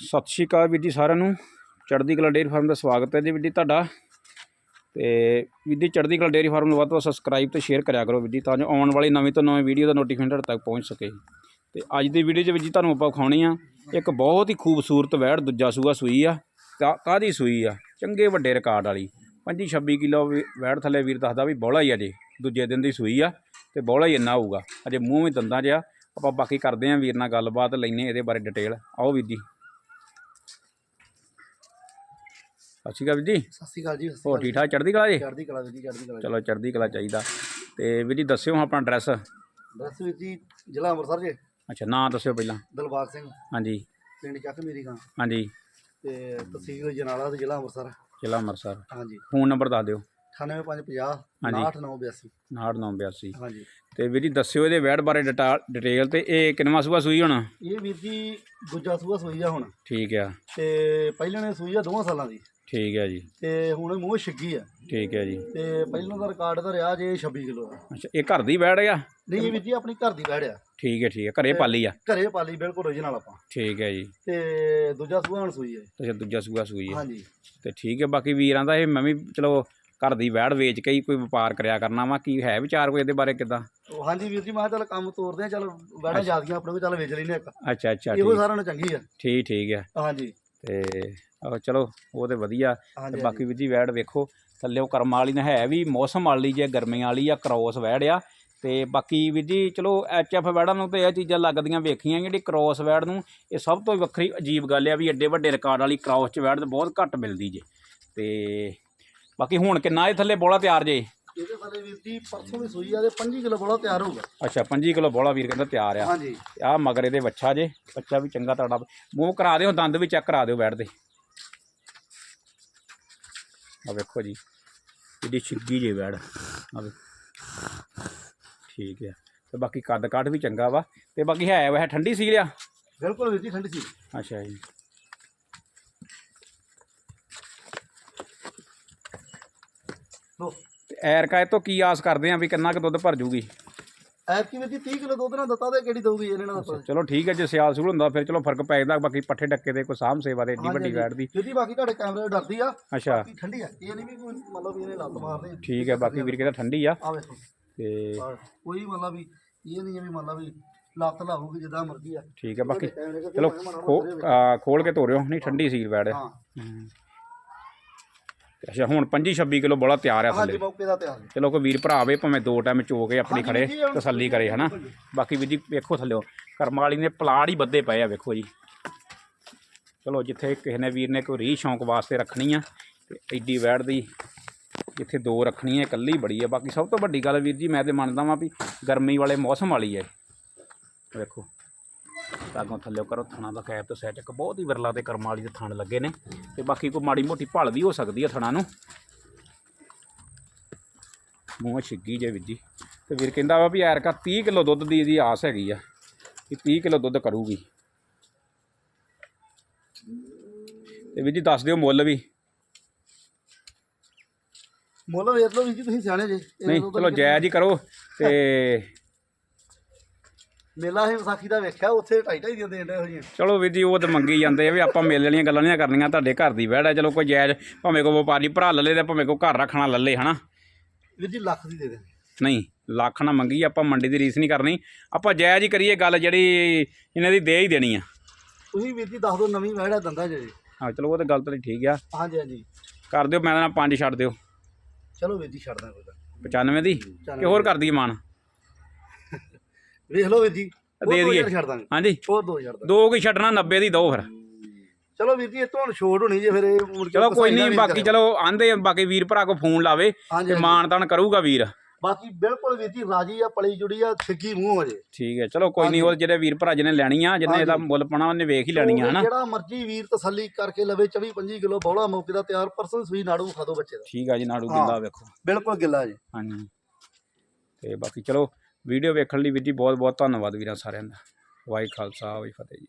ਸਤਿ ਸ਼੍ਰੀ ਅਕਾਲ ਵੀਰ ਜੀ ਸਾਰਿਆਂ ਨੂੰ। ਚੜ੍ਹਦੀ ਕਲਾ ਡੇਅਰੀ ਫਾਰਮ ਦਾ ਸਵਾਗਤ ਹੈ ਜੀ ਵੀਰ ਜੀ ਤੁਹਾਡਾ। ਤੇ ਵੀਰ ਜੀ ਚੜ੍ਹਦੀ ਕਲਾ ਡੇਅਰੀ ਫਾਰਮ ਨੂੰ ਵੱਧ ਤੋਂ ਵੱਧ ਸਬਸਕ੍ਰਾਈਬ ਤੇ ਸ਼ੇਅਰ ਕਰਿਆ ਕਰੋ ਵੀਰ ਜੀ, ਤਾਂ ਜੋ ਆਉਣ ਵਾਲੀ ਨਵੀਂ ਤੋਂ ਨਵੀਂ ਵੀਡੀਓ ਦਾ ਨੋਟੀਫਿਕੇਸ਼ਨ ਤੁਹਾਡੇ ਤੱਕ ਪਹੁੰਚ ਸਕੇ। ਤੇ ਅੱਜ ਦੀ ਵੀਡੀਓ 'ਚ ਵੀਰ ਜੀ ਤੁਹਾਨੂੰ ਆਪਾਂ ਵਿਖਾਉਣੀ ਆ, ਇੱਕ ਬਹੁਤ ਹੀ ਖੂਬਸੂਰਤ ਵੈੜ ਦੂਜਾ ਸੂਆ ਸੂਈ ਆ, ਕਾ- ਕਾਹਦੀ ਸੂਈ ਆ? ਚੰਗੇ ਵੱਡੇ ਰਿਕਾਰਡ ਵਾਲੀ। 25 26 ਕਿਲੋ ਵੈੜ ਥੱਲੇ ਵੀਰ ਦੱਸਦਾ ਵੀ ਬੋਲਾ ਹੀ ਆ ਜੇ, ਦੂਜੇ ਦਿਨ ਦੀ ਸੂਈ ਆ, ਤੇ ਬੋਲਾ ਹੀ ਇੰਨਾ ਹੋਊਗਾ। ਅਜੇ ਮੂੰਹ ਵੀ ਦੰਦਾਂ ਜਿਆ ਆਪਾਂ ਬਾਕੀ ਕਰਦੇ ਆਂ ਵੀਰ ਨਾਲ ਗੱਲਬਾਤ ਲੈਨੇ ਇਹਦੇ ਬਾਰੇ ਡਿਟੇਲ ਆਓ ਵੀਰ ਜੀ। ਸਤਿ ਸ਼੍ਰੀ ਅਕਾਲ ਵੀਰ ਜੀ। ਸਤਿ ਸ਼੍ਰੀ ਅਕਾਲ ਜੀ ਹੋਰ ਠੀਕ ਠਾਕ ਚੜ੍ਹਦੀ ਕਲਾ ਜੀ। ਚੜ੍ਹਦੀ ਕਲਾ ਵੀਰ ਜੀ ਚੜ੍ਹਦੀ ਕਲਾ ਚਲੋ ਚੜ੍ਹਦੀ ਕਲਾ ਚਾਹੀਦਾ। ਤੇ ਵੀਰ ਜੀ ਦੱਸਿਓ ਆਪਣਾ ਐਡਰੈਸ ਦੱਸ ਵੀਰ ਜੀ ਜ਼ਿਲ੍ਹਾ ਅੰਮ੍ਰਿਤਸਰ ਜੇ। ਅੱਛਾ ਨਾਂ ਦੱਸਿਓ ਪਹਿਲਾਂ। ਦਲਬਾਗ ਸਿੰਘ। ਹਾਂਜੀ। ਪਿੰਡ ਚੱਕ ਮੇਰੀ ਗਾਂ। ਹਾਂਜੀ। ਤੇ ਤਹਿਸੀਲ ਜਨਾਲਾ ਤੇ ਜ਼ਿਲ੍ਹਾ ਅੰਮ੍ਰਿਤਸਰ। ਜ਼ਿਲ੍ਹਾ ਅੰਮ੍ਰਿਤਸਰ। ਹਾਂਜੀ। ਫੋਨ ਨੰਬਰ ਦੱਸ ਦਿਓ। 98550 ਹਾਂਜੀ। 8982 6982 ਹਾਂਜੀ। ਤੇ ਵੀਰ ਜੀ ਦੱਸਿਓ ਇਹਦੇ ਵੈੜ ਬਾਰੇ ਡਿਟਾ- ਡਿਟੇਲ ਤੇ ਇਹ ਕਿੰਨਵਾਂ ਸੂਆ ਸੂਈ ਹੁਣ? ਇਹ ਵੀਰ ਜੀ ਦੂਜਾ ਸੂਆ ਸੂਈ ਆ ਹੁਣ। ਠੀਕ ਆ। ਤੇ ਪਹਿਲਾਂ ਨੇ ਸੂਈ ਆ ਦੋਵਾਂ ਸਾਲਾਂ ਦੀ। ਠੀਕ ਹੈ ਜੀ। ਤੇ ਹੁਣ ਮੂੰਹ ਛਿੱਗੀ ਆ। ਠੀਕ ਹੈ ਜੀ। ਤੇ ਪਹਿਲਾਂ ਦਾ ਰਿਕਾਰਡ ਤਾਂ ਰਿਹਾ ਜੇ 26 ਕਿਲੋ ਦਾ। ਅੱਛਾ ਇਹ ਘਰ ਦੀ ਵੈੜ ਆ? ਨਹੀਂ ਵੀਰ ਜੀ ਆਪਣੀ ਘਰ ਦੀ ਵਹਿੜ ਆ। ਠੀਕ ਹੈ ਠੀਕ ਹੈ ਘਰੇ ਪਾਲੀ ਆ? ਘਰੇ ਪਾਲੀ ਬਿਲਕੁਲ ਓਰੀਜਨਲ ਆਪਾਂ। ਠੀਕ ਹੈ ਜੀ। ਤੇ ਦੂਜਾ ਸੂਆ ਹੁਣ ਸੂਈ ਹੈ ਅੱਛਾ ਦੂਜਾ ਸੂਆ ਸੂਈ ਹੈ ਹਾਂਜੀ। ਤੇ ਠੀਕ ਹੈ ਬਾਕੀ ਵੀਰਾਂ ਦਾ ਇਹ ਮੈਂ ਵੀ ਚਲੋ ਘਰ ਦੀ ਵੈੜ ਵੇਚ ਕੇ ਹੀ ਕੋਈ ਵਪਾਰ ਕਰਿਆ ਕਰਨਾ ਵਾ ਕੀ ਹੈ ਵਿਚਾਰ ਕੋਈ ਇਹਦੇ ਬਾਰੇ ਕਿਦਾਂ? ਹਾਂਜੀ ਵੀਰ ਜੀ ਮੈਂ ਕਿਹਾ ਚੱਲ ਕੰਮ ਤੋਰਦੇ ਆ ਚੱਲ ਵਹਿੜਾਂ ਜ਼ਿਆਦੀਆਂ ਆਪਣੇ ਕੋਲ ਚੱਲ ਵੇਚ ਲੈਨੇ ਇੱਕ। ਅੱਛਾ ਅੱਛਾ ਇਹੋ ਠੀਕ। ਸਾਰਿਆਂ ਨੂੰ ਚੰਗੀ ਆ। ਠੀਕ ਠੀਕ ਹੈ ਹਾਂਜੀ। ਤੇ ਆਹੋ ਚਲੋ ਉਹ ਤੇ ਵਧੀਆ। ਹਾਂਜੀ ਤੇ ਬਾਕੀ ਵੀ ਜੀ ਵੈੜ ਵੇਖੋ ਥੱਲੇ ਉਹ ਕਰਮ ਵਾਲੀ ਨਾ ਹੈ ਵੀ ਮੌਸਮ ਵਾਲੀ ਜੇ ਗਰਮੀਆਂ ਵਾਲੀ ਆ ਕ੍ਰੋਸ ਵੈੜ ਆ। ਤੇ ਬਾਕੀ ਵੀ ਜੀ ਚਲੋ ਐਚ ਐਫ ਵੈੜਾਂ ਨੂੰ ਤੇ ਇਹ ਚੀਜ਼ਾਂ ਲੱਗਦੀਆਂ ਵੇਖੀਆਂ ਜਿਹੜੀ ਕ੍ਰੋਸ ਵੈੜ ਨੂੰ ਇਹ ਸਭ ਤੋਂ ਵੱਖਰੀ ਅਜੀਬ ਗੱਲ ਆ ਵੀ ਐਡੇ ਵੱਡੇ ਰਿਕਾਰਡ ਵਾਲੀ ਕ੍ਰੋਸ ਚ ਵੈੜ ਤੇ ਬਹੁਤ ਘੱਟ ਮਿਲਦੀ ਜੇ। ਤੇ ਬਾਕੀ ਹੁਣ ਕਿੰਨਾ ਇਹ ਥੱਲੇ ਬੋਲਾ ਤਿਆਰ ਜੇ? ਇਹਦੇ ਥੱਲੇ ਵੀਰ ਜੀ ਪਰਸੋਂ ਦੀ ਸੂਈ ਆ ਤੇ 5 ਕਿਲੋ ਬੋਲਾ ਤਿਆਰ ਹੋਊਗਾ। ਅੱਛਾ 5 ਕਿਲੋ ਬੋਲਾ ਵੀਰ ਕਹਿੰਦਾ ਤਿਆਰ ਆ। ਹਾਂਜੀ। ਆ ਮਗਰ ਇਹਦੇ ਬੱਚਾ ਜੇ ਬੱਚਾ ਵੀ ਚੰਗਾ ਤੜਾ ਮੂੰਹ ਕਰਾ ਦਿਓ ਦੰਦ ਵੀ ਚੈੱਕ ਕਰਾ ਦਿਓ ਬੈਠ ਦੇ। ਆ ਵੇਖੋ ਜੀ ਇਹਦੀ ਛਿੱਗੀ ਜੇ ਬੈੜ ਆ ਵੇ ਠੀਕ ਹੈ ਤੇ ਬਾਕੀ ਕੱਦ ਕਾਠ ਵੀ ਚੰਗਾ ਵਾ। ਤੇ ਬਾਕੀ ਹੈ ਵੈਸੇ ਠੰਡੀ ਸੀ ਲਿਆ ਬਿਲਕੁਲ ਵੀਰ ਜੀ ਠੰਡੀ ਸੀ ਅੱਛਾ ਜੀ ਲੋ ਤੇ ਐਰਕਾ ਇਹ ਤੋਂ ਕੀ ਆਸ ਕਰਦੇ ਆ ਵੀ ਕਿੰਨਾ ਕੁ ਦੁੱਧ ਭਰ ਜੂਗੀ? ਐਤਕੀ ਜੀ 30 ਕਿਲੋ ਦੁੱਧ ਨਾਲ ਦਿੱਤਾ ਤੇ ਕਿਹੜੀ ਦਊਗੀ ਇਹਨੇ ਪਤਾ ਚਲੋ ਠੀਕ ਹੈ ਜੇ ਸਿਆਲ ਸੂਲ ਹੁੰਦਾ ਫਿਰ ਚਲੋ ਫ਼ਰਕ ਪੈ ਜਾਂਦਾ ਬਾਕੀ ਪੱਠੇ ਡੱਕੇ ਦੇ ਕੋਈ ਸਾਂਭ ਸੇਵਾ ਦੇ ਏਡੀ ਵੱਡੀ ਵੈੜ ਦੀ। ਵੀਰ ਜੀ ਬਾਕੀ ਤੁਹਾਡੇ ਕੈਮਰੇ ਡਰਦੀ ਆ। ਅੱਛਾ। ਬਾਕੀ ਠੰਡੀ ਆ। ਇਹ ਨਹੀਂ ਵੀ ਕੋਈ ਮਤਲਬ ਵੀ ਇਹਨੇ ਲੱਤ ਮਾਰਦੇ ਠੀਕ ਹੈ ਬਾਕੀ ਵੀਰ ਕਹਿੰਦਾ ਠੰਡੀ ਆ। ਆ ਵੇਖੋ। ਤੇ ਕੋਈ ਮਤਲਬ ਵੀ ਇਹ ਨਹੀਂ ਵੀ ਮਤਲਬ ਵੀ ਲੱਤ ਲਾਊਗੀ ਜਿੱਦਾਂ ਮਰਜ਼ੀ ਆ। ਠੀਕ ਹੈ ਬਾਕੀ ਚਲੋ ਵਿੱਚ। ਖੋਲ ਕੇ ਤੋਰਿਓ ਨਹੀਂ ਠੰਡੀ ਸੀਲ ਬੈੜ ਹਾਂ। ਅੱਛਾ ਹੁਣ 25 26 ਕਿਲੋ ਬੋਲਾ ਤਿਆਰ ਆ ਹਾਂਜੀ ਥੱਲੇ। ਮੌਕੇ ਦਾ ਤਿਆਰ ਜੀ। ਚਲੋ ਕੋਈ ਵੀਰ ਭਰਾ ਆਵੇ ਭਾਵੇਂ ਦੋ ਟਾਈਮ ਚੋ ਕੇ ਆਪਣੀ ਹਾਂਜੀ ਖੜੇ ਵੀਰ ਜੀ, ਹੁਣ ਤਸੱਲੀ ਕਰੇ ਹਨਾ? ਬਾਕੀ ਵੀਰ ਜੀ ਵੇਖੋ ਥੱਲਿਓ ਕਰਮ ਵਾਲੀ ਨੇ ਪਲਾੜ ਹੀ ਬੱਦੇ ਪਏ ਆ ਵੇਖੋ ਜੀ। ਚਲੋ ਜਿੱਥੇ ਕਿਸੇ ਨੇ ਵੀਰ ਨੇ ਕੋਈ ਰੀ ਸ਼ੌਂਕ ਵਾਸਤੇ ਰੱਖਣੀ ਆ ਤੇ ਐਡੀ ਵੈੜ ਦੀ ਜਿੱਥੇ ਦੋ ਰੱਖਣੀ ਹੈ ਇਕੱਲੀ ਬੜੀ ਆ। ਬਾਕੀ ਸਭ ਤੋਂ ਵੱਡੀ ਗੱਲ ਵੀਰ ਜੀ ਮੈਂ ਤੇ ਮੰਨਦਾ ਵਾਂ ਵੀ ਗਰਮੀ ਵਾਲੇ ਮੌਸਮ ਵਾਲੀ ਹੈ ਵੇਖੋ। ਤਾਂਗੋਂ ਥੱਲੇ ਕਰੋ ਥਣਾ ਦਾ ਕੈਪ ਤੇ ਸੈਟ ਇੱਕ ਬਹੁਤ ਹੀ ਵਿਰਲਾ ਤੇ ਕਰਮ ਵਾਲੀ ਦੇ ਥਣ ਲੱਗੇ ਨੇ ਤੇ ਬਾਕੀ ਕੋਈ ਮਾੜੀ ਮੋਟੀ ਭਲ ਵੀ ਹੋ ਸਕਦੀ ਹੈ ਥਣਾ ਨੂੰ। ਮੂੰਹ ਛਿੱਗੀ ਜੇ ਵੀਰ ਜੀ ਤੇ ਵੀਰ ਕਹਿੰਦਾ ਵਾ ਵੀ ਐਰਕਾ 30 ਕਿਲੋ ਦੁੱਧ ਦੀ ਇਹਦੀ ਆਸ ਹੈਗੀ ਆ ਕਿ 30 ਕਿਲੋ ਦੁੱਧ ਕਰੂਗੀ। ਤੇ ਵੀਰ ਜੀ ਦੱਸ ਦਿਓ ਮੁੱਲ ਵੀ। ਮੁੱਲ ਵੇਖ ਲਓ ਵੀਰ ਜੀ ਤੁਸੀਂ ਸਿਆਣੇ ਜੇ। ਨਹੀਂ ਚਲੋ ਜਾਇਜ਼ ਹੀ ਕਰੋ ਤੇ ਮੇਲਾ ਹੈ ਵਿਸਾਖੀ ਦਾ ਵੇਖਿਆ ਉੱਥੇ ਢਾਈ ਢਾਈ ਦੀਆਂ ਦੇਣ ਦੇ ਜੀ ਚਲੋ ਵੀਰ ਜੀ ਉਹ ਤਾਂ ਮੰਗੀ ਜਾਂਦੇ ਆ ਵੀ ਆਪਾਂ ਮੇਲੇ ਵਾਲੀਆਂ ਗੱਲਾਂ ਨਹੀਂ ਕਰਨੀਆਂ ਤੁਹਾਡੇ ਘਰ ਦੀ ਵਹਿੜ ਹੈ ਚਲੋ ਕੋਈ ਜਾਇਜ਼ ਭਾਵੇਂ ਕੋ ਵਪਾਰੀ ਭਰਾ ਲੱਲੇ ਤੇ ਭਾਵੇਂ ਕੋ ਘਰ ਰੱਖਣਾ ਲੱਲੇ ਹਨਾ? ਵੀਰ ਜੀ ਲੱਖ ਦੀ ਦੇ ਦੇ ਨਹੀਂ ਲੱਖ ਨਾ ਮੰਗੀ ਆਪਾਂ ਮੰਡੀ ਦੀ ਰੀਸ ਨਹੀਂ ਕਰਨੀ। ਆਪਾਂ ਜਾਇਜ਼ ਹੀ ਕਰੀਏ ਗੱਲ ਜਿਹੜੀ ਇਹਨਾਂ ਦੀ ਦੇ ਹੀ ਦੇਣੀ ਆ। ਤੁਸੀਂ ਵੀਰ ਜੀ ਦੱਸ ਦਿਓ ਨਵੀਂ ਵਹਿੜਾ ਦੰਦਾ ਜੇ ਹਾਂ ਚਲੋ ਉਹ ਤਾਂ ਗੱਲ ਤਾਂ ਠੀਕ ਆ। ਹਾਂਜੀ ਹਾਂਜੀ। ਕਰ ਦਿਓ ਮੈਂ ਨਾ ਪੰਜ ਛੱਡ ਦਿਓ। ਚਲੋ ਵੀਰ ਜੀ ਛੱਡ ਦਾਂ ਕੋਈ ਗੱਲ 95 ਦੀ? ਕਿ ਹੋਰ ਕਰ ਦਈਏ ਮਾਨ? ਵੇਖ ਲਓ ਵੀਰ ਜੀ ਦੇ ਦੋ ਦਈਏ। ਛੱਡ ਦਾਂਗੇ। ਹਾਂਜੀ। ਹੋਰ ਦੋ ਛੱਡ ਦਾਂਗੇ ਦੋ ਕੀ ਛੱਡਣਾ 90 ਦੀ ਦੋ ਫਿਰ। ਚਲੋ ਵੀਰ ਜੀ ਇਹ ਤੋਂ ਹੁਣ ਛੋਟ ਹੋਣੀ ਜੇ ਫਿਰ ਇਹ ਮੁੜ ਕੇ ਚਲੋ ਕੋਈ ਨਹੀਂ ਬਾਕੀ। ਚਲੋ ਆਂਦੇ ਬਾਕੀ ਵੀਰ ਭਰਾ ਕੋ ਫੋਨ ਲਾਵੇ ਹਾਂਜੀ ਤੇ ਹਾਂਜੀ। ਮਾਨ ਤਾਨ ਕਰੂਗਾ ਵੀਰ। ਬਾਕੀ ਬਿਲਕੁਲ ਵੀਰ ਜੀ ਰਾਜੀ ਆ ਪਲੀ ਜੁੜੀ ਆ ਛਿੱਗੀ ਮੂੰਹ ਹੋ ਜੇ। ਠੀਕ ਹੈ ਚਲੋ ਕੋਈ ਨਹੀਂ ਉਹ ਜਿਹੜੇ ਵੀਰ ਭਰਾ ਜਿਹਨੇ ਲੈਣੀ ਆ ਜਿਹਨੇ ਇਹਦਾ ਮੁੱਲ ਪਾਣਾ ਉਹਨੇ ਵੇਖ ਹੀ ਲੈਣੀ ਆ ਹਨਾ। ਜਿਹੜਾ ਮਰਜ਼ੀ ਵੀਰ ਤਸੱਲੀ ਕਰਕੇ ਲਵੇ 24 25 ਕਿਲੋ ਬੌਲਾ ਮੌਕੇ ਦਾ ਤਿਆਰ ਪਰਸਨ ਸੂਈ ਨਾੜੂ ਖਾ ਦੋ ਬੱਚੇ ਦਾ। ਠੀਕ ਆ ਜੀ ਨਾੜੂ ਹਾਂ। ਗਿੱਲਾ ਵੇਖੋ। ਬਿਲਕੁਲ ਗਿੱਲਾ ਜੀ। ਹਾਂਜੀ। ਤੇ ਬਾਕੀ ਚਲੋ ਵੀਡੀਓ ਵੇਖਣ ਲਈ ਵੀਰ ਜੀ ਬਹੁਤ ਬਹੁਤ ਧੰਨਵਾਦ ਵੀਰਾਂ ਸਾਰਿਆਂ ਦਾ। ਵਾਹਿ ਖਾਲਸਾ ਵਾਹਿ ਫਤਿਹ ਜੀ।